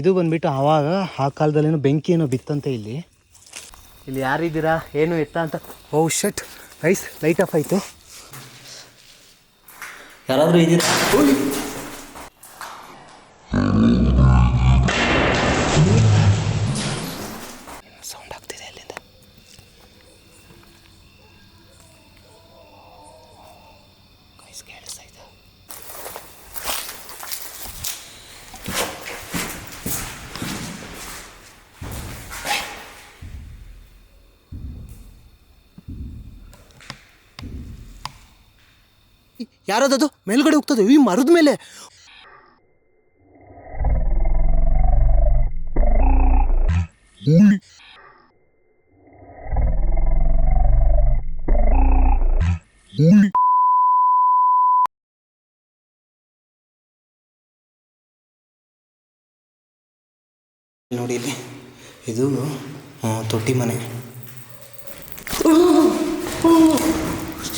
ಇದು ಬಂದ್ಬಿಟ್ಟು ಆವಾಗ ಆ ಕಾಲದಲ್ಲೇನೋ ಬೆಂಕಿ ಏನೋ ಬಿತ್ತಂತೆ ಇಲ್ಲಿ. ಇಲ್ಲಿ ಯಾರಿದ್ದೀರಾ? ಏನು ಎತ್ತ ಅಂತ? ಓ ಶಟ್ ಐಸ್ ಲೈಟ್ ಆಫ್ ಆಯಿತು. ಯಾರಾದರೂ ಇದ್ದೀರಾ ಸೌಂಡ್ ಆಗ್ತಿದೆ ಅಲ್ಲಿಂದ ಗೈಸ್ ಕೇಳಿಸ್ತಾ ಇದೆ ಯಾರದದು ಮೇಲ್ಗಡೆ ಹೋಗ್ತದೆ ಈ ಮರದ ಮೇಲೆ. ನೋಡಿ ಇಲ್ಲಿ. ಇದು ತೊಟ್ಟಿ ಮನೆ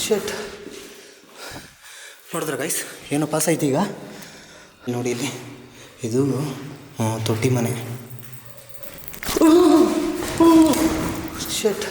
ಶಟ್ ನೋಡಿದ್ರ ಗೈಸ್ ಏನೋ ಪಾಸ್ ಆಯ್ತು ಈಗ? ನೋಡಿ ಇಲ್ಲಿ. ಇದು ತೊಟ್ಟಿ ಮನೆ ಶಟ್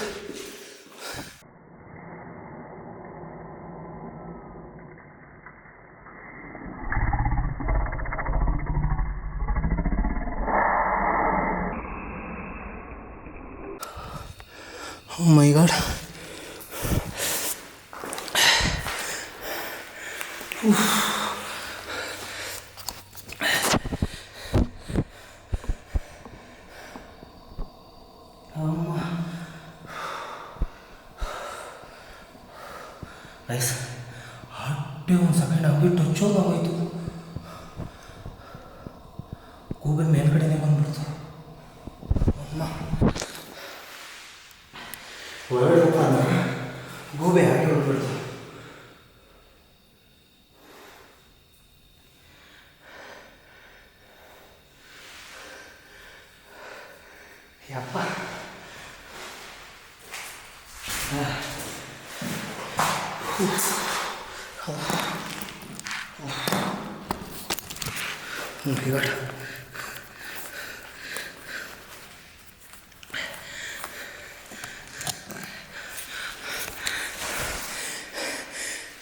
ಇವಾಗ.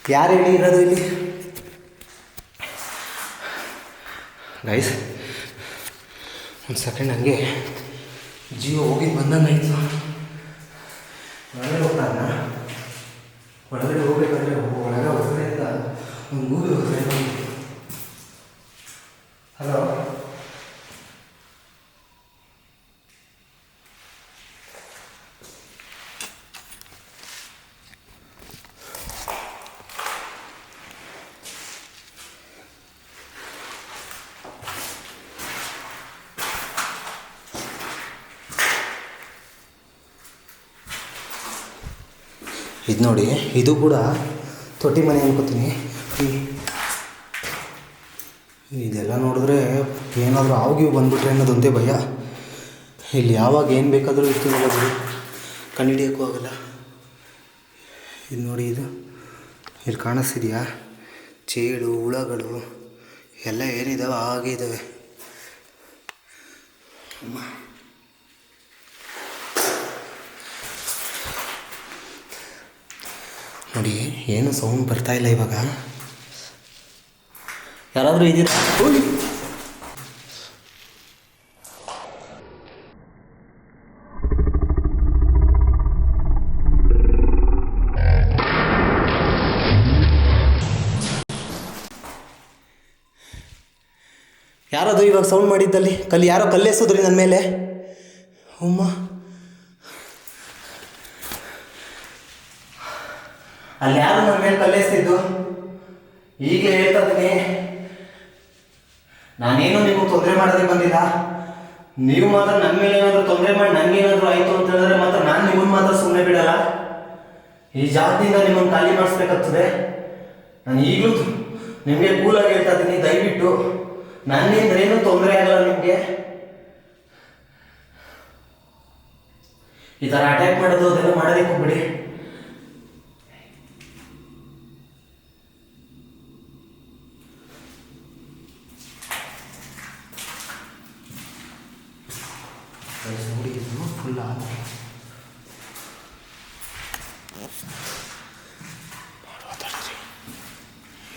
ಯಾರು ಹೇಳಿ ಇರೋದು ಇಲ್ಲಿ? ಗೈಸ್ ಒಂದು ಸೆಕೆಂಡ್ ಹಂಗೆ ಜೀವ ಹೋಗಿ ಬಂದಂಗಾಯ್ತು ಒಳಗಡೆ ಹೋಗ್ತಾನ ಒಳಗಡೆ ಹೋಗ್ಬೇಕಾದ್ರೆ ಒಳಗೆ ಹೊರಗಡೆಯಿಂದ ಒಂದು ಮೂವಿ ಹೊರಗಡೆ ನೋಡಿ, ಇದು ಕೂಡ ತೊಟ್ಟಿ ಮನೆ ಅನ್ಕೋತೀನಿ. ಇದೆಲ್ಲ ನೋಡಿದ್ರೆ ಏನಾದರೂ ಆವಾಗಿಯೂ ಬಂದ್ಬಿಟ್ರೆ ಅನ್ನೋದೊಂದೇ ಭಯ. ಇಲ್ಲಿ ಯಾವಾಗ ಏನು ಬೇಕಾದರೂ ಇರ್ತೀವಿ ಕಂಡುಹಿಡಿಯೋಕ್ಕೂ ಆಗಲ್ಲ. ಇದು ನೋಡಿ ಇದು. ಇಲ್ಲಿ ಕಾಣಿಸ್ತಿದೆಯಾ? ಚೇಳು, ಹುಳಗಳು, ಎಲ್ಲ ಏನಿದಾವೆ, ಹಾಗೆ ಇದ್ದಾವೆ ನೋಡಿ, ಏನು ಸೌಂಡ್ ಬರ್ತಾ ಇಲ್ಲ ಇವಾಗ. ಯಾರಾದರೂ ಇದ್ದೀರಾ! ಯಾರದು ಇವಾಗ ಸೌಂಡ್ ಮಾಡಿದ್ದಲ್ಲಿ ಕಲ್ಲಿ ಯಾರೋ ಕಲ್ಲೆಸೋದ್ರಿ ನನ್ನ ಮೇಲೆ? ಅಮ್ಮ ಅಲ್ಲಿ ಯಾರು ನನ್ನ ಮೇಲೆ ಕಲ್ಲೆಸ್ತಿದ್ದು ಈಗಲೇ ಹೇಳ್ತಾ ಇದ್ದೀನಿ. ನಾನೇನು ನಿಮಗೆ ತೊಂದರೆ ಮಾಡೋದಕ್ಕೆ ಬಂದಿಲ್ಲ? ನೀವು ಮಾತ್ರ ನನ್ನ ಮೇಲೆ ಏನಾದರೂ ತೊಂದರೆ ಮಾಡಿ ನನಗೇನಾದರೂ ಆಯಿತು ಅಂತ ಹೇಳಿದ್ರೆ ಮಾತ್ರ ನಾನು ನಿಮ್ಮನ್ನು ಮಾತ್ರ ಸುಮ್ಮನೆ ಬಿಡಲ್ಲ. ಈ ಜಾತಿಯಿಂದ ನಿಮ್ಮನ್ನು ಖಾಲಿ ಮಾಡಿಸ್ಬೇಕಾಗ್ತದೆ. ನಾನು ಈಗಲೂ ನಿಮಗೆ ಕೂಲಾಗಿ ಹೇಳ್ತಾ ಇದ್ದೀನಿ, ದಯವಿಟ್ಟು. ನನ್ನಿಂದ ಏನೂ ತೊಂದರೆ ಆಗಲ್ಲ ನಿಮಗೆ. ಈ ಥರ ಅಟ್ಯಾಕ್ ಮಾಡೋದು ಅದೆಲ್ಲ ಮಾಡೋದಕ್ಕೆ ಹೋಗ್ಬಿಡಿ ಫುಲ್ ಆದ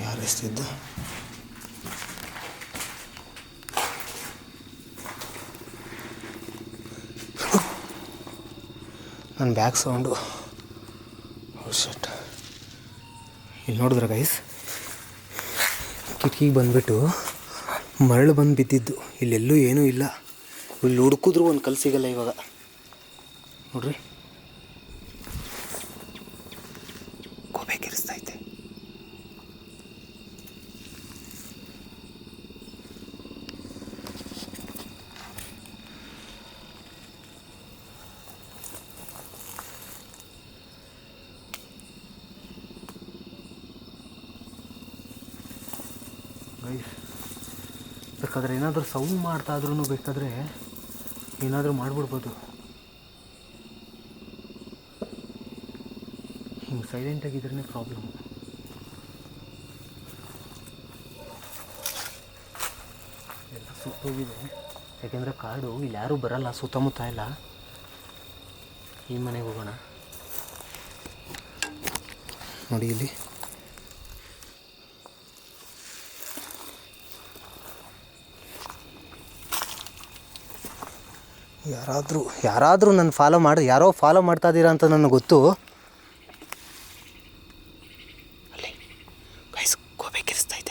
ಯಾರು ಎಷ್ಟಿದ್ದು ನನ್ನ ಬ್ಯಾಗ್ ಸೌಂಡು ಶಟ್ ಇಲ್ಲಿ ನೋಡಿದ್ರೆ ಗೈಸ್ ಕಿಟಕಿಗೆ ಬಂದುಬಿಟ್ಟು ಮರಳು ಬಂದು ಬಿದ್ದಿದ್ದು. ಇಲ್ಲೆಲ್ಲೂ ಏನೂ ಇಲ್ಲ. ಇಲ್ಲಿ ಹುಡುಕಿದ್ರು ಒಂದು ಕಲ್ ಸಿಗಲ್ಲ ಇವಾಗ. ನೋಡ್ರಿ ಗೋಬೆ ಕಿರಿಸ್ತೈತೆ ಗೈಸ್ ಬೇಕಾದ್ರೆ ಏನಾದರೂ ಸೌಂಡ್ ಮಾಡ್ತಾದ್ರೂ ಬೇಕಾದರೆ ಏನಾದರೂ ಮಾಡಿಬಿಡ್ಬೋದು. ಹಿಂಗೆ ಸೈಲೆಂಟಾಗಿದ್ರೇ ಪ್ರಾಬ್ಲಮ್ ಎಲ್ಲ ಸುತ್ತೋಗಿದೆ. ಯಾಕೆಂದರೆ ಕಾಡು ಇಲ್ಲಿ ಯಾರೂ ಬರಲ್ಲ, ಸುತ್ತಮುತ್ತ ಇಲ್ಲ ಈ ಮನೆಗೆ ಹೋಗೋಣ. ನೋಡಿ ಇಲ್ಲಿ. ಯಾರಾದರೂ ಯಾರಾದರೂ ನನ್ನ ಫಾಲೋ ಮಾಡಿ, ಯಾರೋ ಫಾಲೋ ಮಾಡ್ತಾ ಇದ್ದೀರಾ ಅಂತ ನನಗೆ ಗೊತ್ತು. ಅಲ್ಲಿ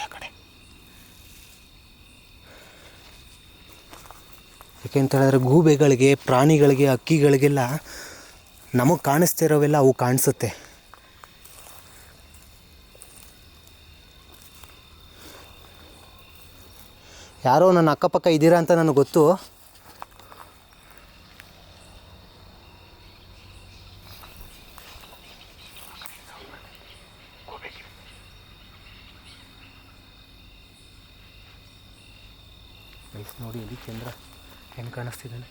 ಆ ಕಡೆ. ಯಾಕೆ ಅಂತ ಹೇಳಿದ್ರೆ ಗೂಬೆಗಳಿಗೆ, ಪ್ರಾಣಿಗಳಿಗೆ ಅಕ್ಕಿಗಳಿಗೆಲ್ಲ ನಮಗೆ ಕಾಣಿಸ್ತಿರೋವೆಲ್ಲ ಅವು ಕಾಣಿಸುತ್ತೆ. ಯಾರೋ ನನ್ನ ಅಕ್ಕಪಕ್ಕ ಇದ್ದೀರಾ ಅಂತ ನನಗೆ ಗೊತ್ತು ಗೈಸ್ ನೋಡಿ ಇಲ್ಲಿ ಚಂದ್ರ ಹೆಂಗೆ ಕಾಣಿಸ್ತಿದ್ದಾನೆ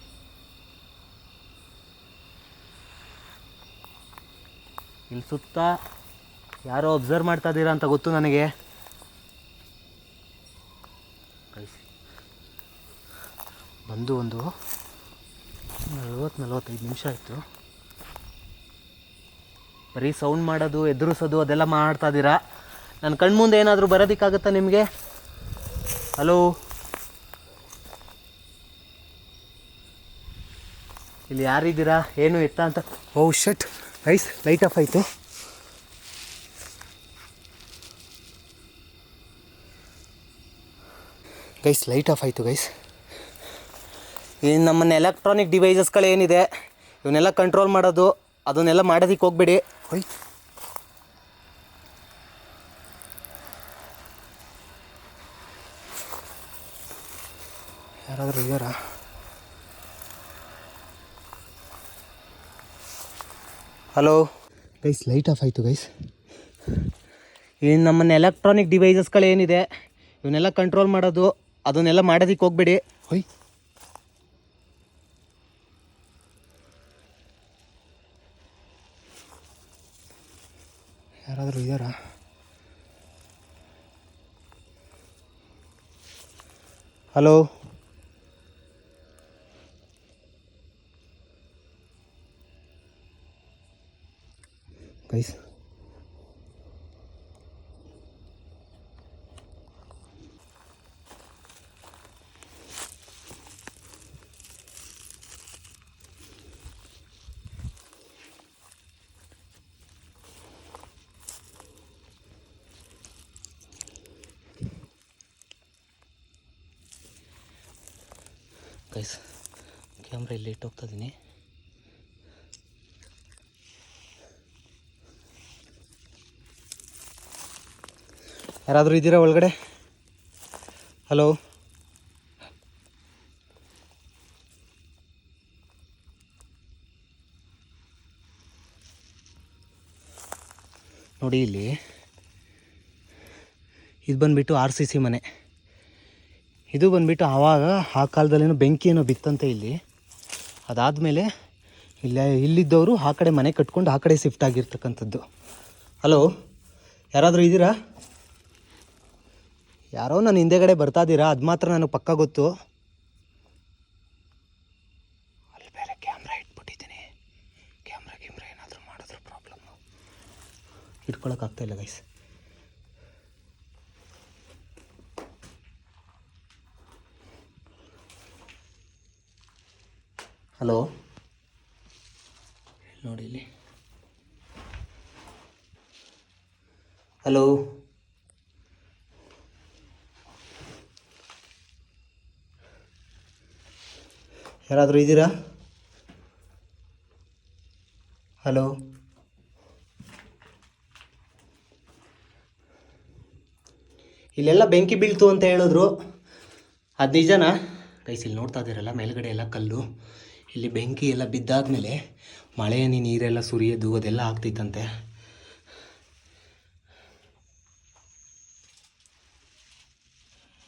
ಸುತ್ತ ಯಾರೋ ಅಬ್ಸರ್ವ್ ಮಾಡ್ತಾ ಇದ್ದೀರಾ ಅಂತ ಗೊತ್ತು ನನಗೆ. ಬಂದು ಒಂದು ನಲ್ವತ್ತು ನಲ್ವತ್ತೈದು ನಿಮಿಷ ಆಯಿತು. ಬರೀ ಸೌಂಡ್ ಮಾಡೋದು, ಎದುರಿಸೋದು, ಅದೆಲ್ಲ ಮಾಡ್ತಾ ಇದ್ದೀರಾ? ನನ್ನ ಕಣ್ಮುಂದೆ ಏನಾದರೂ ಬರೋದಕ್ಕಾಗುತ್ತಾ ನಿಮಗೆ? ಹಲೋ ಇಲ್ಲಿ ಯಾರಿದ್ದೀರಾ? ಏನು ಎತ್ತ ಅಂತ? ಓ ಶಟ್ ಗೈಸ್ ಲೈಟ್ ಆಫ್ ಆಯಿತು ಗೈಸ್ ಲೈಟ್ ಆಫ್ ಆಯಿತು ಗೈಸ್ ಈ ನಮ್ಮನ್ನ ಎಲೆಕ್ಟ್ರಾನಿಕ್ ಡಿವೈಸಸ್ಗಳೇನಿದೆ ಇವನ್ನೆಲ್ಲ ಕಂಟ್ರೋಲ್ ಮಾಡೋದು ಅದನ್ನೆಲ್ಲ ಮಾಡೋದಕ್ಕೆ ಹೋಗ್ಬೇಡಿ. ಹೊಯ್ ಯಾರಾದರೂ ಇದ್ದಾರಾ? ಹಲೋ ಗೈಸ್ ಲೈಟ್ ಆಫ್ ಆಯಿತು ಗೈಸ್ ಏನು ನಮ್ಮನ್ನ ಎಲೆಕ್ಟ್ರಾನಿಕ್ ಡಿವೈಸಸ್ಗಳೇನಿದೆ ಇವನ್ನೆಲ್ಲ ಕಂಟ್ರೋಲ್ ಮಾಡೋದು ಅದನ್ನೆಲ್ಲ ಮಾಡೋದಕ್ಕೆ ಹೋಗ್ಬೇಡಿ. ಹೊಯ್. ಯಾರಾದರೂ ಇದ್ದಾರಾ ಹಲೋ ಗೈಸ್ ಗೈಸ್ ಕ್ಯಾಮ್ರಾ ಇಲ್ಲಿ ಇಟ್ಟು ಹೋಗ್ತಾ ಇದ್ದೀನಿ ಯಾರಾದರೂ ಇದ್ದೀರಾ ಒಳಗಡೆ? ಹಲೋ ನೋಡಿ ಇಲ್ಲಿ, ಇದು ಬಂದುಬಿಟ್ಟು ಆರ್ ಸಿ ಸಿ ಮನೆ. ಇದು ಬಂದುಬಿಟ್ಟು ಆವಾಗ ಆ ಕಾಲದಲ್ಲೇನೋ ಬೆಂಕಿ ಏನೋ ಬಿತ್ತಂತೆ ಇಲ್ಲಿ. ಅದಾದಮೇಲೆ ಇಲ್ಲ ಇಲ್ಲಿದ್ದವರು ಆ ಕಡೆ ಮನೆ ಕಟ್ಕೊಂಡು ಆ ಕಡೆ ಶಿಫ್ಟ್ ಆಗಿರ್ತಕ್ಕಂಥದ್ದು. ಹಲೋ ಯಾರಾದರೂ ಇದ್ದೀರಾ? ಯಾರೋ ನಾನು ಹಿಂದೆಗಡೆ ಬರ್ತಾಯಿದ್ದೀರಾ ಅದು ಮಾತ್ರ ನನಗೆ ಪಕ್ಕಾ ಗೊತ್ತು. ಅಲ್ಲಿ ಬೇರೆ ಕ್ಯಾಮ್ರಾ ಇಟ್ಬಿಟ್ಟಿದ್ದೀನಿ. ಕ್ಯಾಮ್ರಾ ಕ್ಯಾಮ್ರಾ ಏನಾದರೂ ಮಾಡಿದ್ರು ಪ್ರಾಬ್ಲಮ್ಮು ಇಟ್ಕೊಳ್ಳೋಕ್ಕಾಗ್ತಾಯಿಲ್ಲ ಗೈಸ್ ಹಲೋ ನೋಡಿ ಇಲ್ಲಿ. ಹಲೋ ಯಾರಾದರೂ ಇದ್ದೀರಾ? ಹಲೋ? ಇಲ್ಲೆಲ್ಲ ಬೆಂಕಿ ಬೀಳ್ತು ಅಂತ ಹೇಳಿದ್ರು. ಅದು ನಿಜನಾ? ಕೈಸ್ ಇಲ್ಲಿ ನೋಡ್ತಾ ಇದ್ದೀರಲ್ಲ, ಮೇಲ್ಗಡೆ ಎಲ್ಲ ಕಲ್ಲು. ಇಲ್ಲಿ ಬೆಂಕಿ ಎಲ್ಲ ಬಿದ್ದಾದ್ಮೇಲೆ ಮಳೆ ಹನಿ ನೀರೆಲ್ಲ ಸುರಿಯೋದು, ಅದೆಲ್ಲ ಆಗ್ತಿತ್ತಂತೆ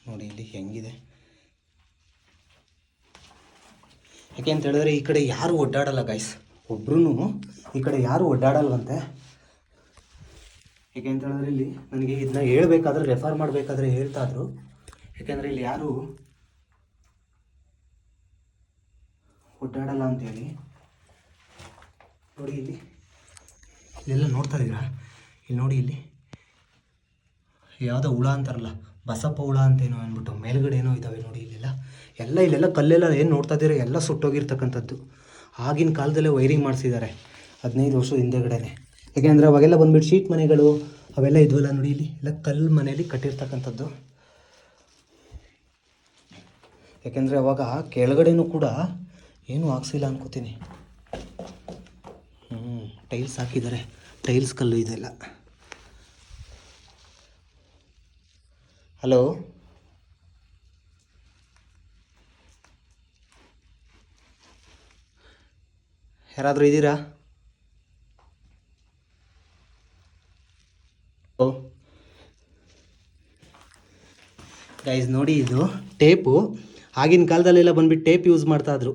ನೋಡಿ, ಇಲ್ಲಿ ಹೆಂಗಿದೆ? ಯಾಕೆ ಅಂತ ಹೇಳಿದ್ರೆ ಈ ಕಡೆ ಯಾರು ಒಡ್ಡಾಡಲ್ಲ ಗಾಯ್ಸ್ ಒಬ್ರು ಈ ಕಡೆ ಯಾರು ಒಡ್ಡಾಡಲ್ವಂತೆ ಯಾಕೆ ಅಂತ ಹೇಳಿದ್ರೆ ಇಲ್ಲಿ ನನಗೆ ಇದನ್ನ ಹೇಳ್ಬೇಕಾದ್ರೆ ರೆಫರ್ ಮಾಡಬೇಕಾದ್ರೆ ಹೇಳ್ತಾ ಇದ್ರು. ಯಾಕೆಂದರೆ ಇಲ್ಲಿ ಯಾರು ಒಡ್ಡಾಡಲ್ಲ ಅಂತೇಳಿ. ನೋಡಿ ಇಲ್ಲಿ. ಇಲ್ಲೆಲ್ಲ ನೋಡ್ತಾ ಇದ್ದೀರಾ? ಇಲ್ಲಿ ನೋಡಿ ಇಲ್ಲಿ. ಯಾವುದೋ ಹುಳ ಅಂತಾರಲ್ಲ. ಬಸಪ್ಪ ಹುಳ ಅಂತೇನೋ ಅಂದ್ಬಿಟ್ಟು ಮೇಲ್ಗಡೆ ಏನೋ ಇದ್ದಾವೆ ನೋಡಿ ಇಲ್ಲೆಲ್ಲ. ಎಲ್ಲ ಇಲ್ಲೆಲ್ಲ ಕಲ್ಲೆಲ್ಲ ಏನು ನೋಡ್ತಾ ಇದ್ದೀರಾ? ಎಲ್ಲ ಸುಟ್ಟೋಗಿರ್ತಕ್ಕಂಥದ್ದು. ಆಗಿನ ಕಾಲದಲ್ಲೇ ವೈರಿಂಗ್ ಮಾಡಿಸಿದ್ದಾರೆ. ಹದಿನೈದು ವರ್ಷದ ಹಿಂದೆಗಡೆನೆ. ಯಾಕೆಂದರೆ ಅವಾಗೆಲ್ಲ ಬಂದ್ಬಿಟ್ಟು ಶೀಟ್ ಮನೆಗಳು ಅವೆಲ್ಲ ಇದ್ವಲ್ಲ ನೋಡಿ ಇಲ್ಲಿ. ಎಲ್ಲ ಕಲ್ಲು ಮನೆಯಲ್ಲಿ ಕಟ್ಟಿರ್ತಕ್ಕಂಥದ್ದು. ಯಾಕೆಂದರೆ ಅವಾಗ ಕೆಳಗಡೆನೂ ಕೂಡ ಏನೂ ಹಾಕ್ಸಿಲ್ಲ ಅನ್ಕೋತೀನಿ. ಹ್ಞೂ ಟೈಲ್ಸ್ ಹಾಕಿದ್ದಾರೆ. ಟೈಲ್ಸ್ ಕಲ್ಲು ಇದೆಲ್ಲ. ಹಲೋ. ಯಾರಾದರೂ ಇದ್ದೀರಾ? ಓ. ಗೈಸ್ ನೋಡಿ ಇದು ಟೇಪು. ಆಗಿನ ಕಾಲದಲ್ಲೆಲ್ಲ ಬಂದ್ಬಿಟ್ಟು ಟೇಪ್ ಯೂಸ್ ಮಾಡ್ತಾಯಿದ್ರು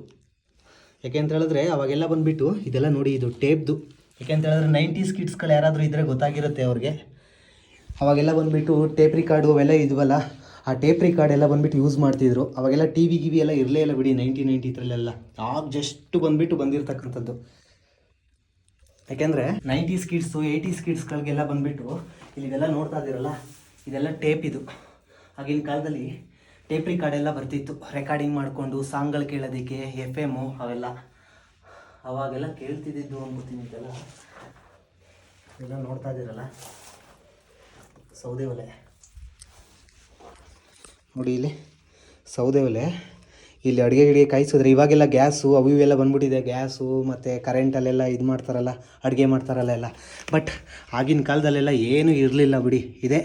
ಯಾಕೆ ಅಂತ ಹೇಳಿದ್ರೆ ಅವಾಗೆಲ್ಲ ಬಂದ್ಬಿಟ್ಟು ಇದೆಲ್ಲ ನೋಡಿ ಇದು ಟೇಪ್ದು. ಯಾಕೆ ಅಂತ ಹೇಳಿದ್ರೆ ನೈಂಟೀಸ್ ಕಿಡ್ಸ್ಗಳು ಯಾರಾದರೂ ಇದ್ದರೆ ಗೊತ್ತಾಗಿರುತ್ತೆ ಅವ್ರಿಗೆ. ಅವಾಗೆಲ್ಲ ಬಂದುಬಿಟ್ಟು ಟೇಪ್ ರಿಕಾರ್ಡು ಅವೆಲ್ಲ ಇದ್ವಲ್ಲ, ಆ ಟೇಪ್ ರಿಕಾರ್ಡ್ ಎಲ್ಲ ಬಂದ್ಬಿಟ್ಟು ಯೂಸ್ ಮಾಡ್ತಿದ್ರು. ಅವಾಗೆಲ್ಲ ಟಿ ವಿ ಗಿವಿ ಎಲ್ಲ ಇರಲೇ ಇಲ್ಲ ಬಿಡಿ ನೈನ್ಟೀನ್ ನೈಂಟಿ ಇದರಲ್ಲೆಲ್ಲ ಆಗ ಜಸ್ಟ್ ಬಂದುಬಿಟ್ಟು ಬಂದಿರತಕ್ಕಂಥದ್ದು. ಯಾಕೆಂದರೆ ನೈಂಟಿ ಸ್ಕಿಡ್ಸು ಏಯ್ಟಿ ಸ್ಕಿಡ್ಸ್ಗಳಿಗೆಲ್ಲ ಬಂದ್ಬಿಟ್ಟು ಇಲ್ಲಿ ಇದೆಲ್ಲ ನೋಡ್ತಾ ಇದ್ದೀರಲ್ಲ, ಇದೆಲ್ಲ ಟೇಪ್ ಇದು. ಆಗಿನ ಕಾಲದಲ್ಲಿ ಟೇಪ್ ರಿಕಾರ್ಡ್ ಎಲ್ಲ ಬರ್ತಿತ್ತು. ರೆಕಾರ್ಡಿಂಗ್ ಮಾಡಿಕೊಂಡು ಸಾಂಗ್ಗಳು ಕೇಳೋದಕ್ಕೆ ಎಫ್ ಎಮ್ಮು ಅವೆಲ್ಲ. ಅವಾಗೆಲ್ಲ ಕೇಳ್ತಿದ್ದಿದ್ದು ಅನ್ಕೋತೀನಿ ಇದೆಲ್ಲ ಎಲ್ಲ ನೋಡ್ತಾ ಇದ್ದೀರಲ್ಲ. ಸೌದೆ ಒಲೆ. ನೋಡಿ ಇಲ್ಲಿ, ಸೌದೆ ಒಲೆ. ಇಲ್ಲಿ ಅಡುಗೆ ಗಿಡಿಗೆ ಕಾಯಿಸಿದ್ರೆ ಇವಾಗೆಲ್ಲ ಗ್ಯಾಸು, ಅವು ಇವೆಲ್ಲ ಬಂದ್ಬಿಟ್ಟಿದೆ. ಗ್ಯಾಸು ಮತ್ತು ಕರೆಂಟಲ್ಲೆಲ್ಲ ಇದು ಮಾಡ್ತಾರಲ್ಲ, ಅಡುಗೆ ಮಾಡ್ತಾರಲ್ಲ ಎಲ್ಲ. ಬಟ್ ಆಗಿನ ಕಾಲದಲ್ಲೆಲ್ಲ ಏನೂ ಇರಲಿಲ್ಲ ಬಿಡಿ, ಇದೆ.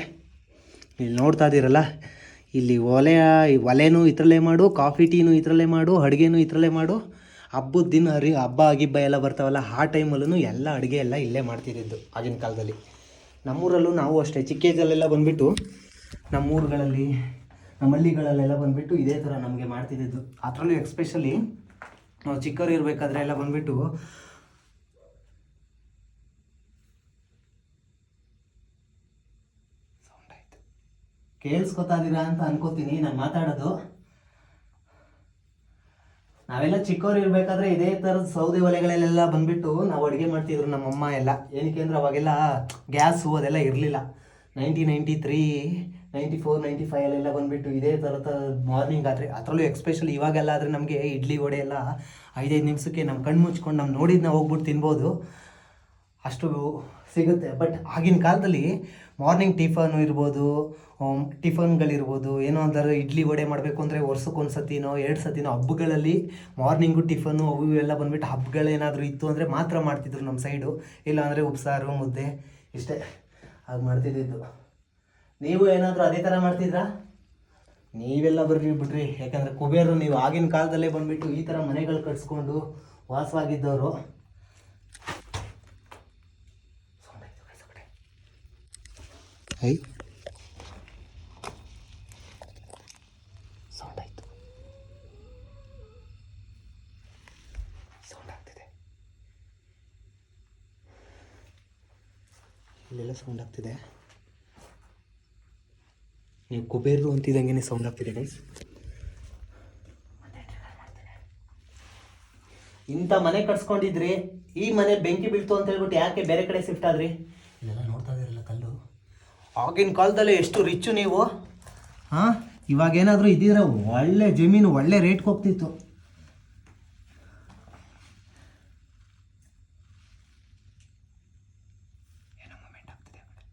ಇಲ್ಲಿ ನೋಡ್ತಾ ಇದ್ದೀರಲ್ಲ, ಇಲ್ಲಿ ಒಲೆ ಒಲೆನೂ ಇದರಲ್ಲೇ ಮಾಡು ಕಾಫಿ ಟೀನು ಇದರಲ್ಲೇ ಮಾಡು, ಅಡುಗೆನೂ ಇದರಲ್ಲೇ ಮಾಡು. ಹಬ್ಬದ ದಿನ ಹರಿ, ಹಬ್ಬ ಆಗಿಬ್ಬ ಎಲ್ಲ ಬರ್ತಾವಲ್ಲ, ಆ ಟೈಮಲ್ಲೂ ಎಲ್ಲ ಅಡುಗೆ ಎಲ್ಲ ಇಲ್ಲೇ ಮಾಡ್ತಿದ್ದಿದ್ದು ಆಗಿನ ಕಾಲದಲ್ಲಿ. ನಮ್ಮೂರಲ್ಲೂ ನಾವು ಅಷ್ಟೇ. ಚಿಕ್ಕ ಏಜಲ್ಲೆಲ್ಲ ಬಂದುಬಿಟ್ಟು ನಮ್ಮೂರುಗಳಲ್ಲಿ ನಮ್ಮ ಹಳ್ಳಿಗಳಲ್ಲೆಲ್ಲ ಬಂದುಬಿಟ್ಟು ಇದೇ ಥರ ನಮಗೆ ಮಾಡ್ತಿದ್ದಿದ್ದು. ಅದರಲ್ಲೂ ಎಕ್ಸ್ಪೆಷಲಿ ನಾವು ಚಿಕ್ಕವರು ಇರಬೇಕಾದ್ರೆ ಎಲ್ಲ ಬಂದುಬಿಟ್ಟು ಕೇಳಿಸ್ಕೊತಾ ಇದ್ದೀರಾ ಅಂತ ಅನ್ಕೋತೀನಿ, ನಾನು ಮಾತಾಡೋದು. ನಾವೆಲ್ಲ ಚಿಕ್ಕವ್ರು ಇರ್ಬೇಕಾದ್ರೆ ಇದೇ ಥರದ ಸೌದೆ ಒಲೆಗಳಲ್ಲೆಲ್ಲ ಬಂದ್ಬಿಟ್ಟು ನಾವು ಅಡುಗೆ ಮಾಡ್ತಿದ್ರು ನಮ್ಮಮ್ಮ ಎಲ್ಲ. ಏನಕ್ಕೆ ಅಂದ್ರೆ ಅವಾಗೆಲ್ಲ ಗ್ಯಾಸ್ ಅದೆಲ್ಲ ಇರಲಿಲ್ಲ. Ninety ninety three ninety four ninety ಫೈವಲ್ಲೆಲ್ಲ ಬಂದುಬಿಟ್ಟು ಇದೇ ಥರದ ಮಾರ್ನಿಂಗ್ ಆದರೆ ಅದರಲ್ಲೂ ಎಕ್ಸ್ಪೆಷಲಿ ಇವಾಗೆಲ್ಲ ಆದರೆ ನಮಗೆ ಇಡ್ಲಿ ವಡೆ ಎಲ್ಲ ಐದೈದು ನಿಮಿಷಕ್ಕೆ ನಮ್ಮ ಕಣ್ಣು ಮುಚ್ಕೊಂಡು ನಾವು ನೋಡಿದ್ನ ಹೋಗ್ಬಿಟ್ಟು ತಿನ್ಬೋದು. ಅಷ್ಟು ಸಿಗುತ್ತೆ. ಬಟ್ ಆಗಿನ ಕಾಲದಲ್ಲಿ ಮಾರ್ನಿಂಗ್ ಟಿಫನು ಇರ್ಬೋದು ಟಿಫನ್ಗಳಿರ್ಬೋದು, ಏನೋ ಅಂದರೆ ಇಡ್ಲಿ ವಡೆ ಮಾಡಬೇಕು ಅಂದರೆ ವರ್ಷಕ್ಕೊಂದು ಸತಿನೋ, ಎರಡು ಸತಿನೋ ಹಬ್ಬಗಳಲ್ಲಿ ಮಾರ್ನಿಂಗು ಟಿಫನು ಅವು ಇವೆಲ್ಲ ಬಂದುಬಿಟ್ಟು ಹಬ್ಬಗಳೇನಾದರೂ ಇತ್ತು ಅಂದರೆ ಮಾತ್ರ ಮಾಡ್ತಿದ್ರು ನಮ್ಮ ಸೈಡು ಇಲ್ಲಾಂದರೆ ಉಪ್ಸಾರು, ಮುದ್ದೆ, ಇಷ್ಟೇ. ಹಾಗೆ ಮಾಡ್ತಿದ್ದಿದ್ದು. ನೀವು ಏನಾದರೂ ಅದೇ ಥರ ಮಾಡ್ತಿದ್ರಾ? ನೀವೆಲ್ಲ ಬರ್ರಿ ಬಿಡ್ರಿ. ಯಾಕಂದರೆ ಕುಬೇರು ನೀವು ಆಗಿನ ಕಾಲದಲ್ಲೇ ಬಂದ್ಬಿಟ್ಟು ಈ ಥರ ಮನೆಗಳು ಕಟ್ಸ್ಕೊಂಡು ವಾಸವಾಗಿದ್ದವರು. ಐ ಸೌಂಡ್ ಆಯಿತು ಸೌಂಡ್ ಆಗ್ತಿದೆ ಇಲ್ಲೆಲ್ಲ ಸೌಂಡ್ ಆಗ್ತಿದೆ ನೀವು ಕುಬೇರು ಅಂತಿದ್ದಂಗೆ ಸೌಂಡ್ ಆಗ್ತಿದೆ ಗೈಸ್ ಇಂಥ ಮನೆ ಕಟ್ಸ್ಕೊಂಡಿದ್ರಿ ಈ ಮನೆ ಬೆಂಕಿ ಬೀಳ್ತು ಅಂತ ಹೇಳ್ಬಿಟ್ಟು ಯಾಕೆ ಬೇರೆ ಕಡೆ ಶಿಫ್ಟ್ ಆದ್ರಿ? ಆಗಿನ ಕಾಲದಲ್ಲಿ ಎಷ್ಟು ರಿಚ್ಚು ನೀವು? ಹಾಂ? ಇವಾಗೇನಾದರೂ ಇದ್ದೀರ? ಒಳ್ಳೆ ಜಮೀನು ಒಳ್ಳೆ ರೇಟ್ಗೆ ಹೋಗ್ತಿತ್ತು ಏನೋ moment ಆಗ್ತಿದೆ ಆ ಕಡೆ.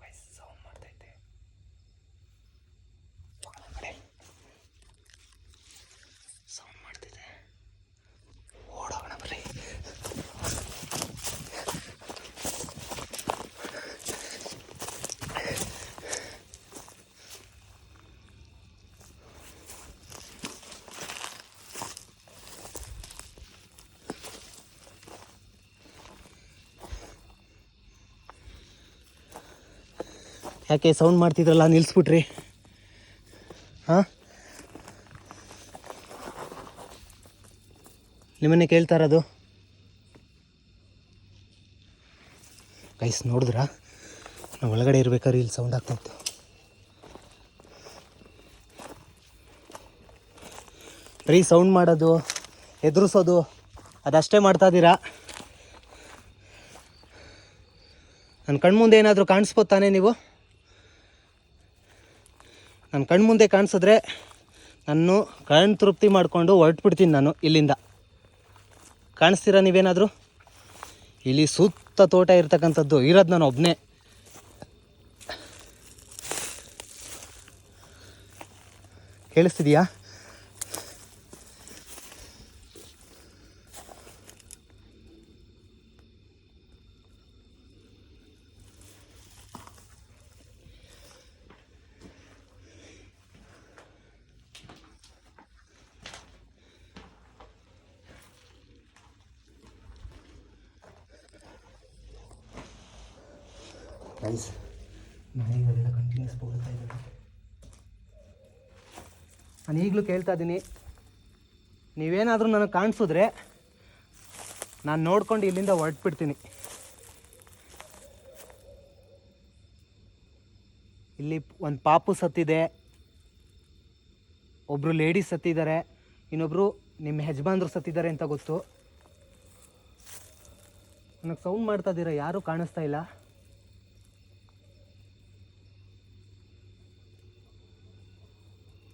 Guys, sound ಮಾಡ್ತೈತೆ. ಹೋಗೋಣ ಆ ಕಡೆ. Sound ಮಾಡ್ತಿದೆ ಓಡೋಣ ಬರ್ರಿ ಯಾಕೆ ಸೌಂಡ್ ಮಾಡ್ತಿದ್ರಲ್ಲ ನಿಲ್ಲಿಸ್ಬಿಟ್ರಿ ಹಾಂ? ನಿಮ್ಮನ್ನೇ ಕೇಳ್ತಾ ಇರೋದು. ಕೈಸ್ ನೋಡಿದ್ರಾ? ನಾವು ಒಳಗಡೆ ಇರ್ಬೇಕಾದ್ರೆ ಇಲ್ಲಿ ಸೌಂಡ್ ಆಗ್ತಾ ಇತ್ತು. ಬರೀ ಸೌಂಡ್ ಮಾಡೋದು, ಎದುರಿಸೋದು, ಅದಷ್ಟೇ ಮಾಡ್ತಾ ಇದ್ದೀರಾ? ನನ್ನ ಕಣ್ಮುಂದೆ ಏನಾದರೂ ಕಾಣಿಸ್ಬೋದು ತಾನೇ ನೀವು? ನನ್ನ ಕಣ್ಮುಂದೆ ಕಾಣಿಸಿದ್ರೆ ನಾನು ಕಣ್ಣು ತೃಪ್ತಿ ಮಾಡಿಕೊಂಡು ಹೊರಟ್ಬಿಡ್ತೀನಿ ನಾನು ಇಲ್ಲಿಂದ. ಕಾಣಿಸ್ತೀರಾ ನೀವೇನಾದರೂ? ಇಲ್ಲಿ ಸುತ್ತ ತೋಟ ಇರ್ತಕ್ಕಂಥದ್ದು ಇರೋದು ನಾನು ಒಬ್ಬನೇ ಕೇಳಿಸ್ತಿದ್ಯಾ ಗೈಸ್ ನಾಯಿಗಳೆಲ್ಲ ಕಂಟಿನ್ಯೂಸ್ ಹೋಗ್ತಾ ಇದ್ದಾರೆ ನಾನು ಈಗಲೂ ಕೇಳ್ತಾ ಇದ್ದೀನಿ ನೀವೇನಾದರೂ ನನಗೆ ಕಾಣಿಸಿದ್ರೆ ನಾನು ನೋಡ್ಕೊಂಡು ಇಲ್ಲಿಂದ ಹೊರಟ್ಬಿಡ್ತೀನಿ. ಇಲ್ಲಿ ಒಂದು ಪಾಪು ಸತ್ತಿದೆ. ಒಬ್ಬರು ಲೇಡೀಸ್ ಸತ್ತಿದ್ದಾರೆ. ಇನ್ನೊಬ್ಬರು ನಿಮ್ಮ ಯಜಮಾನ್ರು ಸತ್ತಿದ್ದಾರೆ ಅಂತ ಗೊತ್ತು. ನನಗೆ ಸೌಂಡ್ ಮಾಡ್ತಾ ಇದ್ದೀರಾ ಯಾರೂ ಕಾಣಿಸ್ತಾ ಇಲ್ಲ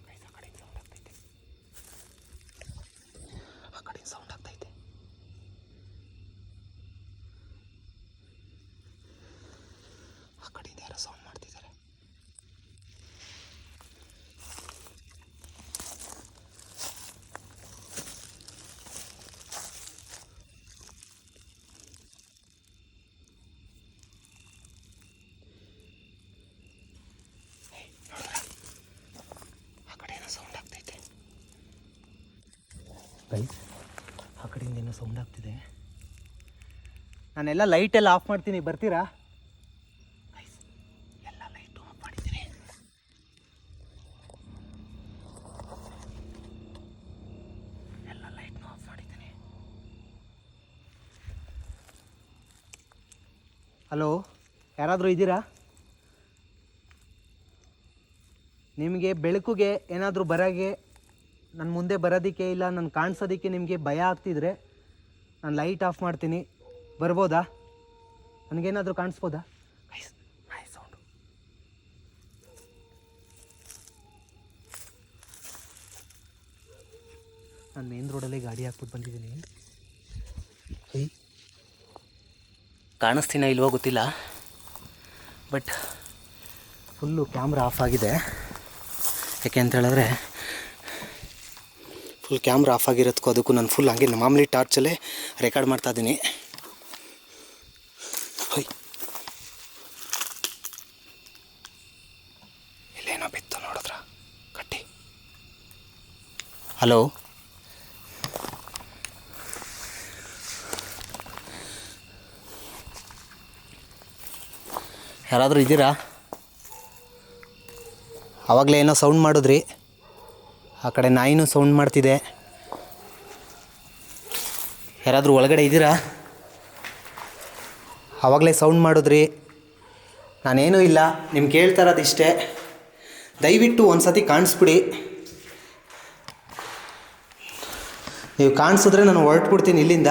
Guys, ಆ ಕಡೆಯಿಂದ sound ಆಗ್ತೈತೆ. ಆ ಕಡೆಯಿಂದ sound ಆಗ್ತೈತೆ. ಆ ಕಡೆಯಿಂದ ಯಾರೋ ಸೌಂಡ್ ಮಾಡ್ತಿದ್ದಾರೆ ಏಯ್, ನೋಡಿದ್ರಾ? ಆ ಕಡೆ ಏನೋ ಸೌಂಡ್ ಆಗ್ತೈತೆ ಗೈಸ್ ಆ ಕಡೆಯಿಂದ ಏನೋ ಸೌಂಡ್ ಆಗ್ತಿದೆ ನಾನೆಲ್ಲ ಎಲ್ಲ ಆಫ್ ಮಾಡ್ತೀನಿ. ಬರ್ತೀರಾ? ಎಲ್ಲ ಲೈಟು ಆಫ್ ಮಾಡಿದ್ದೀನಿ ಎಲ್ಲ ಆಫ್ ಮಾಡಿದ್ದೀನಿ ಹಲೋ ಯಾರಾದರೂ ಇದ್ದೀರಾ? ನಿಮಗೆ ಬೆಳಕುಗೆ ಏನಾದರೂ ಬರೋಗೆ ನನ್ನ ಮುಂದೆ ಬರೋದಕ್ಕೆ ಇಲ್ಲ, ನಾನು ಕಾಣಿಸೋದಕ್ಕೆ ನಿಮಗೆ ಭಯ ಆಗ್ತಿದ್ರೆ ನಾನು ಲೈಟ್ ಆಫ್ ಮಾಡ್ತೀನಿ. ಬರ್ಬೋದಾ? ನನಗೇನಾದರೂ ಕಾಣಿಸ್ಬೋದಾ? ಸೌಂಡು ನಾನು ಮೇನ್ ರೋಡಲ್ಲೇ ಗಾಡಿ ಹಾಕ್ಬಿಟ್ಟು ಬಂದಿದ್ದೀನಿ. ಐ ಕಾಣಿಸ್ತೀನ ಇಲ್ವೋ ಗೊತ್ತಿಲ್ಲ. ಬಟ್ ಫುಲ್ಲು ಕ್ಯಾಮ್ರಾ ಆಫ್ ಆಗಿದೆ. ಯಾಕೆ ಅಂತ ಹೇಳಿದ್ರೆ ಫುಲ್ ಕ್ಯಾಮ್ರಾ ಆಫ್ ಆಗಿರೋದಕ್ಕೂ ಅದಕ್ಕೂ ನಾನು ಫುಲ್ ಹಂಗೆ ಮಾಮೂಲಿ ಟಾರ್ಚಲ್ಲೇ ರೆಕಾರ್ಡ್ ಮಾಡ್ತಾ ಇದ್ದೀನಿ ಹೊಯ್ ಇಲ್ಲೇನೋ ಬಿತ್ತು ನೋಡಿದ್ರ ಕಟ್ಟಿ ಹಲೋ. ಯಾರಾದರೂ ಇದ್ದೀರಾ? ಆವಾಗಲೇ ಏನೋ ಸೌಂಡ್ ಮಾಡಿದ್ರಿ. ಆ ಕಡೆ ನಾಯಿನೂ ಸೌಂಡ್ ಮಾಡ್ತಿದೆ. ಯಾರಾದರೂ ಒಳಗಡೆ ಇದ್ದೀರಾ? ಆವಾಗಲೇ ಸೌಂಡ್ ಮಾಡಿದ್ರಿ. ನಾನೇನೂ ಇಲ್ಲ ನಿಮ್ಗೆ ಕೇಳ್ತಾ ಇಷ್ಟೇ ದಯವಿಟ್ಟು ಒಂದು ಸತಿ ಕಾಣಿಸ್ಬಿಡಿ. ನೀವು ಕಾಣಿಸಿದ್ರೆ ನಾನು ಹೊರಟ್ಬಿಡ್ತೀನಿ ಇಲ್ಲಿಂದ.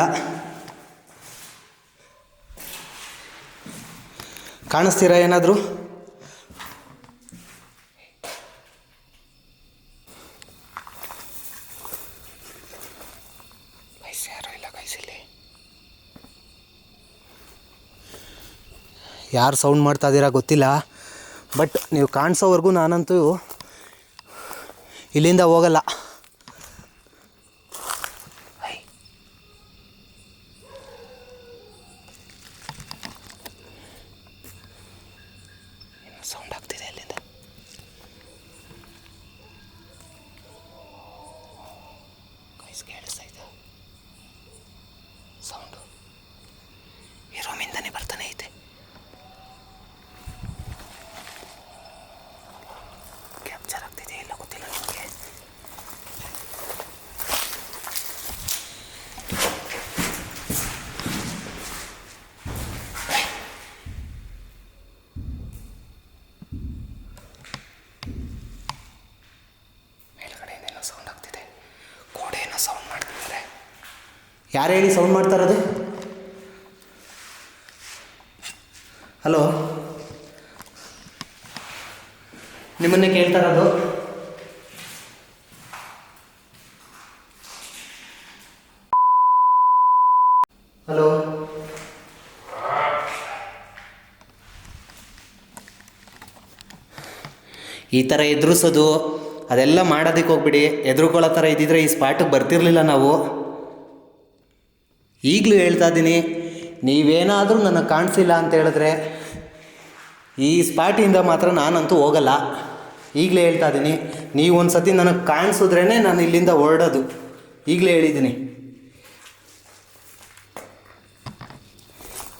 ಕಾಣಿಸ್ತೀರಾ ಏನಾದರೂ? ಯಾರು ಸೌಂಡ್ ಮಾಡ್ತಾ ಇದ್ದೀರಾ ಗೊತ್ತಿಲ್ಲ ಬಟ್ ನೀವು ಕಾಣಿಸೋವರೆಗೂ ನಾನಂತೂ ಇಲ್ಲಿಂದ ಹೋಗಲ್ಲ. ಯಾರು ಹೇಳಿ ಸೌಂಡ್ ಮಾಡ್ತಾ ಇರೋದು? ಹಲೋ ನಿಮ್ಮನ್ನೇ ಕೇಳ್ತಾ ಇರೋದು? ಹಲೋ ಈ ಥರ ಎದುರಿಸೋದು, ಅದೆಲ್ಲ ಮಾಡೋದಕ್ಕೆ ಹೋಗ್ಬಿಡಿ. ಎದುರುಕೊಳ್ಳೋ ಥರ ಇದ್ದಿದ್ರೆ ಈ ಸ್ಪಾಟಿಗೆ ಬರ್ತಿರ್ಲಿಲ್ಲ ನಾವು. ಈಗಲೂ ಹೇಳ್ತಾ ಇದ್ದೀನಿ, ನೀವೇನಾದರೂ ನನಗೆ ಕಾಣಿಸಿಲ್ಲ ಅಂತ ಹೇಳಿದ್ರೆ, ಈ ಸ್ಪಾಟಿಂದ ಮಾತ್ರ ನಾನಂತೂ ಹೋಗಲ್ಲ. ಈಗಲೇ ಹೇಳ್ತಾ ಇದ್ದೀನಿ ನೀವು ಒಂದು ಸತಿ ನನಗೆ ಕಾಣಿಸಿದ್ರೇ ನಾನು ಇಲ್ಲಿಂದ ಹೊರಡೋದು. ಈಗಲೇ ಹೇಳಿದ್ದೀನಿ.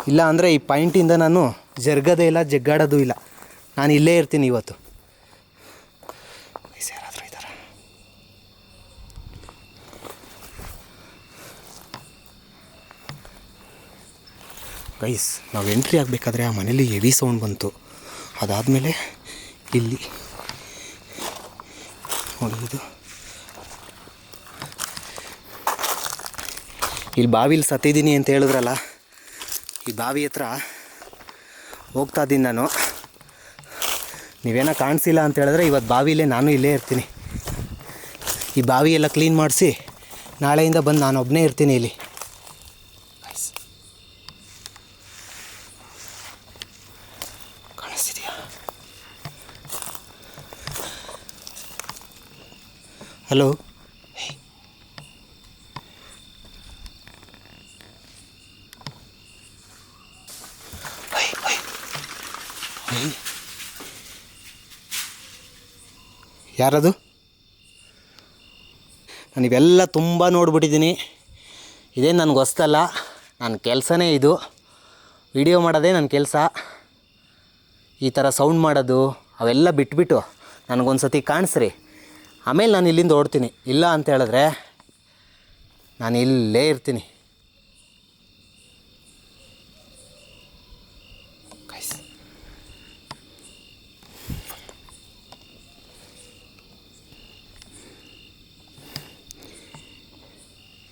ಇಲ್ಲ ಅಂದರೆ ಈ ಪಾಯಿಂಟಿಂದ ನಾನು ಜರ್ಗದೇ ಇಲ್ಲ, ಜಗ್ಗಾಡೋದು ಇಲ್ಲ. ನಾನು ಇಲ್ಲೇ ಇರ್ತೀನಿ ಇವತ್ತು ಯಾರಾದರೂ ಇದ್ದಾರಾ ಗೈಸ್, ನಾವು ಎಂಟ್ರಿ ಆಗಬೇಕಾದ್ರೆ ಆ ಮನೇಲಿ ಹೆವಿ ಸೌಂಡ್ ಬಂತು. ಅದಾದಮೇಲೆ ಇಲ್ಲಿ ನೋಡಿ ಇದು. ಇಲ್ಲಿ ಬಾವಿಲಿ ಸತ್ತಿದ್ದೀನಿ ಅಂತ ಹೇಳಿದ್ರಲ್ಲ, ಈ ಬಾವಿ ಹತ್ರ ಹೋಗ್ತಾ ಇದ್ದೀನಿ ನಾನು. ನೀವೇನೋ ಕಾಣಿಸಿಲ್ಲ ಅಂತ ಹೇಳಿದ್ರೆ ಇವತ್ತು ಬಾವಿಲೇ ನಾನು ಇಲ್ಲೇ ಇರ್ತೀನಿ. ಈ ಬಾವಿಯೆಲ್ಲ ಕ್ಲೀನ್ ಮಾಡಿಸಿ ನಾಳೆಯಿಂದ ಬಂದು ನಾನು ಒಬ್ಬನೇ ಇರ್ತೀನಿ ಇಲ್ಲಿ. ಹಲೋ. ಯಾರದು? ನಾನು ಇವೆಲ್ಲ ತುಂಬ ನೋಡ್ಬಿಟ್ಟಿದ್ದೀನಿ. ಇದೇನು ನನಗೆ ಹೊಸ್ತಲ್ಲ ನನ್ನ ಕೆಲಸನೇ ಇದು. ವಿಡಿಯೋ ಮಾಡೋದೇ ನನ್ನ ಕೆಲಸ. ಈ ಥರ ಸೌಂಡ್ ಮಾಡೋದು, ಅವೆಲ್ಲ ಬಿಟ್ಬಿಟ್ಟು ನನಗೊಂದು ಸತಿ ಕಾಣಿಸ್ರಿ. ಆಮೇಲೆ ನಾನು ಇಲ್ಲಿಂದ ಓಡ್ತೀನಿ. ಇಲ್ಲ ಅಂತ ಹೇಳಿದ್ರೆ ನಾನು ಇಲ್ಲೇ ಇರ್ತೀನಿ Guys.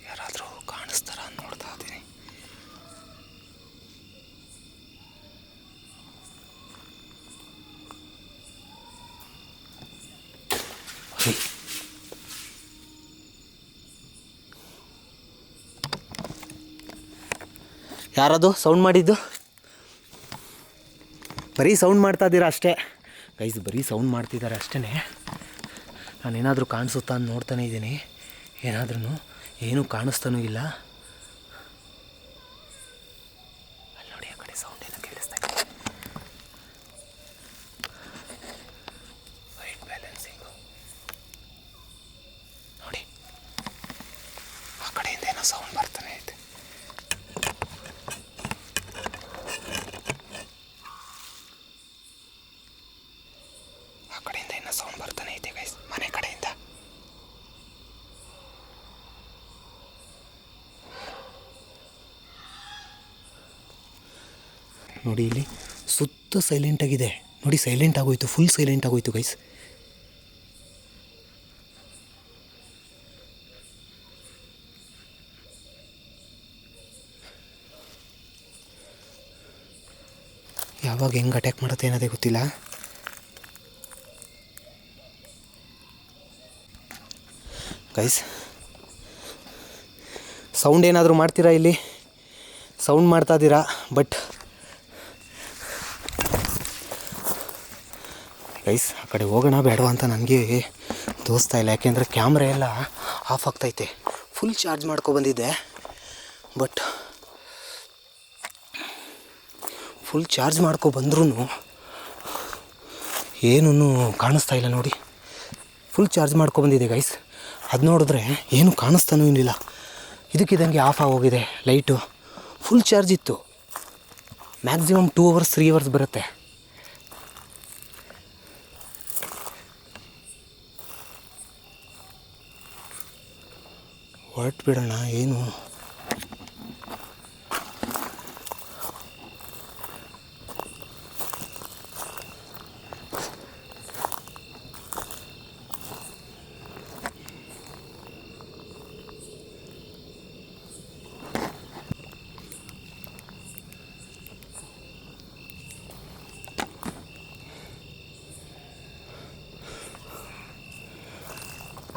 ಯಾರಾದರೂ ಕಾಣಿಸ್ತಾರ ಅಂತ ನೋಡ್ತಾ ಇದ್ದೀನಿ ಯಾರದು? ಸೌಂಡ್ ಮಾಡಿದ್ದು? ಬರೀ ಸೌಂಡ್ ಮಾಡ್ತಾ ಇದ್ದೀರಾ ಅಷ್ಟೇ. ಗೈಸ್ ಬರೀ ಸೌಂಡ್ ಮಾಡ್ತಿದ್ದಾರೆ ಅಷ್ಟೇ ನಾನೇನಾದರೂ ಕಾಣಿಸುತ್ತಾ ಅಂತ ನೋಡ್ತಾನೆ ಇದ್ದೀನಿ. ಏನಾದ್ರೂ ಏನೂ ಕಾಣಿಸ್ತಾನೂ ಇಲ್ಲ. ಕೇಳಿಸ್ತಾ ಬ್ಯಾಲೆನ್ಸಿಂಗು ನೋಡಿ, ಆ ಕಡೆಯಿಂದ ಏನೋ ಸೌಂಡ್ ಬರ್ತಾನೆ ಐತೆ ಆ ಕಡೆಯಿಂದ ಏನೋ ಸೌಂಡ್ ಬರ್ತಾನೆ ಐತೆ ಗೈಸ್ ಮನೆ ಕಡೆಯಿಂದ ನೋಡಿ ಇಲ್ಲಿ. ಸುತ್ತ ಸೈಲೆಂಟ್ ಆಗಿದೆ. ನೋಡಿ ಸೈಲೆಂಟ್ ಆಗೋಯ್ತು ಫುಲ್ ಸೈಲೆಂಟ್ ಆಗೋಯ್ತು ಗೈಸ್ ಯಾವಾಗ ಹೆಂಗೆ ಅಟ್ಯಾಕ್ ಮಾಡುತ್ತೆ ಅನ್ನೋದೇ ಗೊತ್ತಿಲ್ಲ. ಗೈಸ್ ಸೌಂಡ್ ಏನಾದರೂ ಮಾಡ್ತೀರಾ ಇಲ್ಲಿ? ಸೌಂಡ್ ಮಾಡ್ತಾ ಇದ್ದೀರಾ? ಬಟ್ ಗೈಸ್ ಆ ಕಡೆ ಹೋಗೋಣ, ಬೇಡವಾ ಅಂತ ನನಗೆ ತೋರಿಸ್ತಾ ಇಲ್ಲ. ಯಾಕೆಂದರೆ ಕ್ಯಾಮ್ರ ಎಲ್ಲ ಆಫ್ ಆಗ್ತೈತೆ. ಫುಲ್ ಚಾರ್ಜ್ ಮಾಡ್ಕೊ ಬಂದಿದ್ದೆ. ಬಟ್ ಫುಲ್ ಚಾರ್ಜ್ ಮಾಡ್ಕೊ ಬಂದ್ರೂ ಏನೂ ಕಾಣಿಸ್ತಾ ಇಲ್ಲ ನೋಡಿ. ಫುಲ್ ಚಾರ್ಜ್ ಮಾಡ್ಕೊ ಬಂದಿದೆ ಗೈಸ್ ಅದು ನೋಡಿದ್ರೆ ಏನು ಕಾಣಿಸ್ತಾನೂ ಇಲ್ಲ ಇದಕ್ಕಿದಂಗೆ ಆಫ್ ಆಗೋಗಿದೆ ಲೈಟು ಫುಲ್ ಚಾರ್ಜ್ ಇತ್ತು. Maximum two hours three hours ಬರುತ್ತೆ. ಹೊರಟು ಬಿಡೋಣ ಏನು?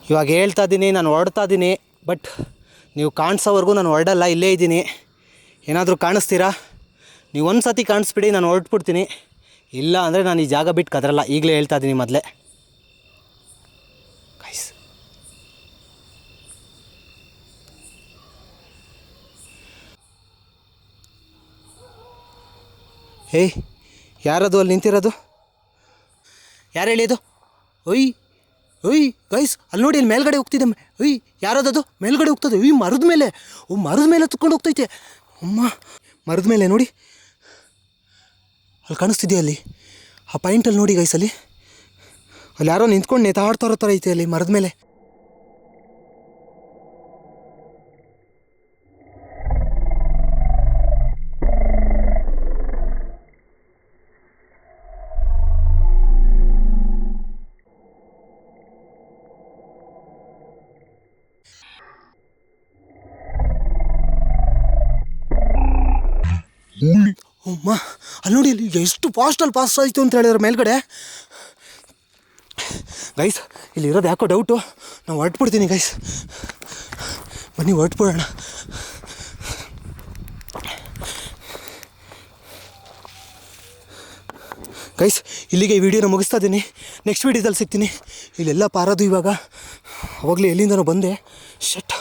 ಇವಾಗ ಹೇಳ್ತಾ ಇದ್ದೀನಿ ನಾನು ಹೊರಡ್ತಾ ಇದ್ದೀನಿ. ಬಟ್ ನೀವು ಕಾಣಿಸೋವರೆಗೂ ನಾನು ಹೊರಡಲ್ಲ, ಇಲ್ಲೇ ಇದ್ದೀನಿ. ಏನಾದರೂ ಕಾಣಿಸ್ತೀರಾ? ನೀವು ಒಂದು ಸತಿ ಕಾಣಿಸ್ಬಿಡಿ, ನಾನು ಹೊರಟ್ಬಿಡ್ತೀನಿ. ಇಲ್ಲ ಅಂದರೆ ನಾನು ಈ ಜಾಗ ಬಿಟ್ಟು ಕದರಲ್ಲ, ಈಗಲೇ ಹೇಳ್ತಾ ಇದ್ದೀನಿ ಮೊದಲೇ. ಏಯ್ ಯಾರದು ಅಲ್ಲಿ ನಿಂತಿರೋದು? ಯಾರು ಹೇಳಿದು ಒಯ್! ಒಯ್ ಗೈಸ್ ಅಲ್ಲಿ ನೋಡಿ ಅಲ್ಲಿ ಮೇಲ್ಗಡೆ ಹೋಗ್ತಿದ್ದೆ ಓಯ್ ಒಯ್ ಯಾರದದು? ಮೇಲ್ಗಡೆ ಹೋಗ್ತದೆ. ಓಯ್ ಮರದ ಮೇಲೆ. ಓ, ಮರದ ಮೇಲೆ ತುಕೊಂಡು ಹೋಗ್ತೈತೆ. ಅಮ್ಮ, ಮರದ ಮೇಲೆ ನೋಡಿ. ಅಲ್ಲಿ ಕಾಣಿಸ್ತಿದೆಯಾ ಅಲ್ಲಿ? ಆ ಪಾಯಿಂಟಲ್ಲಿ ನೋಡಿ ಗೈಸ್ ಅಲ್ಲಿ. ಅಲ್ಲಿ ಯಾರೋ ನಿಂತ್ಕೊಂಡು ನೇತಾಡ್ತಾರೋ ಥರ ಐತೆ ಅಲ್ಲಿ ಮರದ ಮೇಲೆ. ಅಲ್ಲಿ ನೋಡಿ ಇಲ್ಲಿ ಎಷ್ಟು ಫಾಸ್ಟಲ್ಲಿ ಪಾಸ್ ಆಯಿತು ಅಂತ ಹೇಳಿದ್ರೆ ಮೇಲ್ಗಡೆ. ಗೈಸ್ ಇಲ್ಲಿ ಇರೋದು ಯಾಕೋ ಡೌಟು ನಾವು ಹೊರಟ್ಬಿಡ್ತೀನಿ ಗೈಸ್ ಬನ್ನಿ, ಹೊರಟ್ಬಿಡೋಣ. ಗೈಸ್ ಇಲ್ಲಿಗೆ ಈ ವಿಡಿಯೋನ ಮುಗಿಸ್ತಾ ಇದ್ದೀನಿ. ನೆಕ್ಸ್ಟ್ ವೀಡಿಯೋದಲ್ಲಿ ಸಿಗ್ತೀನಿ. ಇಲ್ಲೆಲ್ಲ ಪಾರೋದು ಇವಾಗ. ಅವಾಗಲೇ ಎಲ್ಲಿಂದನೂ ಬಂದೆ. ಶಟ್